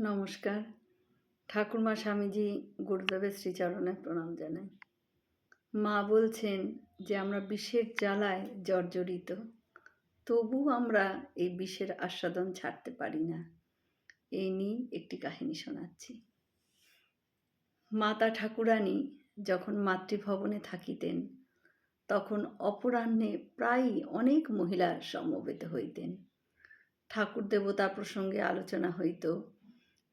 নমস্কার। ঠাকুরমা স্বামীজি গুরুদেবের শ্রীচরণে প্রণাম জানাই। মা বলছেন যে, আমরা বিষের জ্বালায় জর্জরিত। তবু আমরা এই বিষের আস্বাদন ছাড়তে পারি না। এই নিয়ে একটি কাহিনী শোনাচ্ছি। মাতা ঠাকুরানী যখন মাতৃভবনে থাকিতেন, তখন অপরাহ্নে প্রায়ই অনেক মহিলা সমবেত হইতেন। ঠাকুর দেবতা প্রসঙ্গে আলোচনা হইত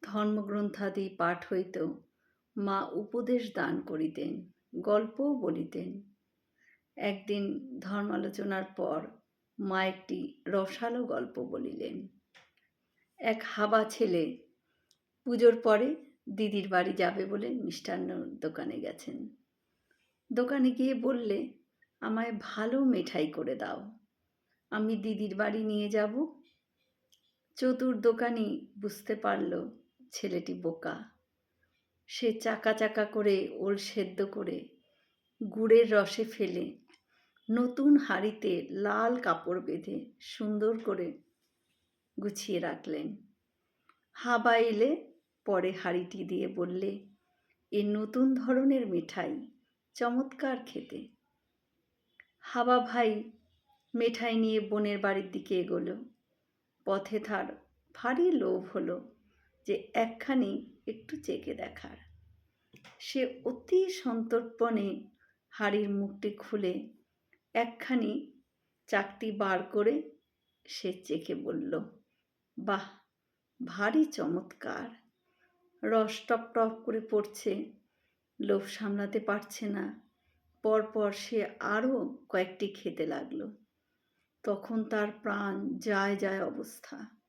ধর্মগ্রন্থাদি পাঠ হইত মা উপদেশ দান করিতেন, গল্পও বলিতেন। একদিন ধর্মালোচনার পর মা একটি রসালো গল্প বলিলেন। এক হাবা ছেলে পুজোর পরে দিদির বাড়ি যাবে বলে মিষ্টান্ন দোকানে গেছেন। দোকানে গিয়ে বললে, আমায় ভালো মিঠাই করে দাও। আমি দিদির বাড়ি নিয়ে যাব। চতুর দোকানি বুঝতে পারল ছেলেটি বোকা। সে চাকা চাকা করে ওল সেদ্ধ করে গুড়ের রসে ফেলে নতুন হাঁড়িতে লাল কাপড় বেঁধে সুন্দর করে গুছিয়ে রাখলেন। হাবা এলে পরে হাঁড়িটি দিয়ে বললে, এ নতুন ধরনের মিঠাই, চমৎকার খেতে। হাবা ভাই মিঠাই নিয়ে বোনের বাড়ির দিকে এগোলো। পথে তার ভারী লোভ হলো। যে একখানি একটু চেকে দেখার। সে অতি সন্তর্পণে হাড়ির মুখটি খুলে একখানি চাকতি বার করে সে চেকে বলল, বাহ, ভারী চমৎকার। রস টপ টপ করে পড়ছে, লোভ সামলাতে পারছে না। পরপর সে আরও কয়েকটি খেতে লাগল। তখন তার প্রাণ যায় যায় অবস্থা।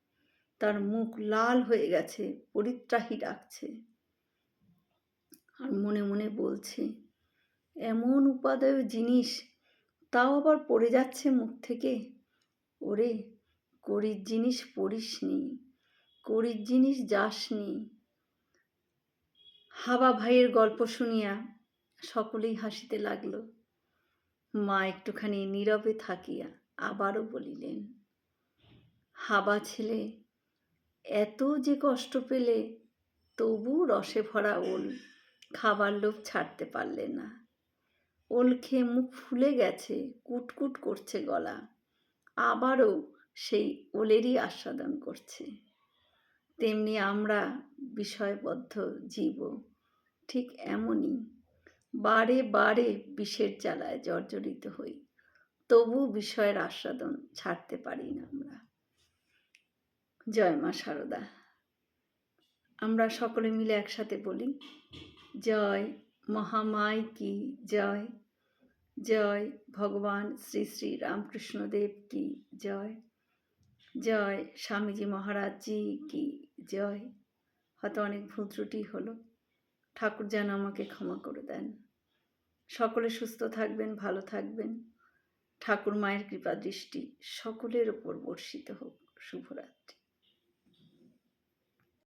তার মুখ লাল হয়ে গেছে, পরিত্রাহী ডাকছে। আর মনে মনে বলছে, এমন উপাদেয় জিনিস, তাও আবার পড়ে যাচ্ছে মুখ থেকে? ওরে করির জিনিস পড়িস নি করির জিনিস যাসনি হাবা ভাইয়ের গল্প শুনিয়া সকলেই হাসিতে লাগল। মা একটুখানি নীরবে থাকিয়া আবারও বলিলেন, হাবা ছেলে এত যে কষ্ট পেলে তবু রসে ভরা ওল। খাবার লোভ ছাড়তে পারলে না। ওল খেয়ে মুখ ফুলে গেছে, কুটকুট করছে গলা। আবারও সেই ওলেরই আস্বাদন করছে। তেমনি আমরা বিষয়বদ্ধ জীব ঠিক এমনই। বারে বারে বিষের জ্বালায় জর্জরিত হই। তবু বিষয়ের আস্বাদন ছাড়তে পারি না আমরা। জয় মা সারদা। আমরা সকলে মিলে একসাথে বলি, জয় মহামায় কি জয়? জয় ভগবান শ্রী শ্রী রামকৃষ্ণদেব কি জয়? জয় স্বামীজি মহারাজজি কি জয়? হয়তো অনেক ভুল ত্রুটি হলো, ঠাকুর যেন আমাকে ক্ষমা করে দেন। সকলে সুস্থ থাকবেন, ভালো থাকবেন। ঠাকুর মায়ের কৃপা দৃষ্টি সকলের ওপর বর্ষিত হোক। শুভরাত্রি।